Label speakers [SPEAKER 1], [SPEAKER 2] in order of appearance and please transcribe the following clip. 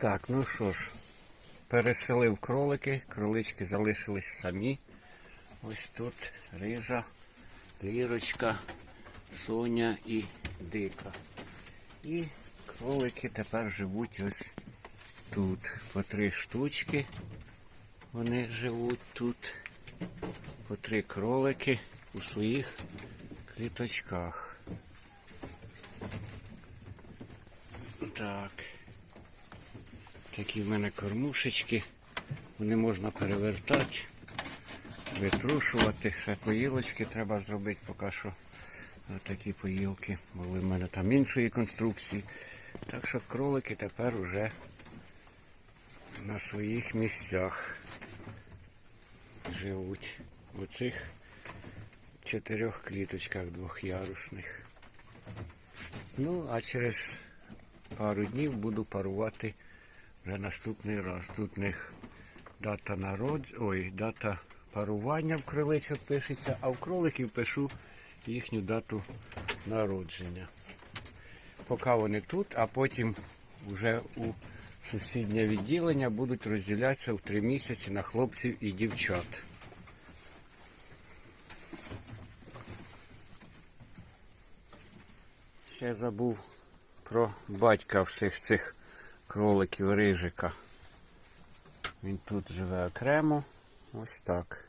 [SPEAKER 1] Так, ну що ж, переселив кролики, кролички залишились самі. Ось тут рижа, лірочка, соня і дика. І кролики тепер живуть ось тут. По три штучки. Вони живуть тут. По три кролики у своїх кліточках. Так. Такі в мене кормушечки. Вони можна перевертати, витрушувати. Ще поїлочки треба зробити поки що. Такі поїлки. Були в мене там іншої конструкції. Так що кролики тепер уже на своїх місцях живуть. У цих чотирьох кліточках двохярусних. Ну, а через пару днів буду парувати вже наступний раз. Тут в них дата народ... Ой, дата парування в кроличок пишеться, а в кроликів пишу їхню дату народження. Поки вони тут, а потім вже у сусіднє відділення будуть розділятися в три місяці на хлопців і дівчат. Ще забув про батька всіх цих кроликів рижика. Він тут живе окремо. Ось так.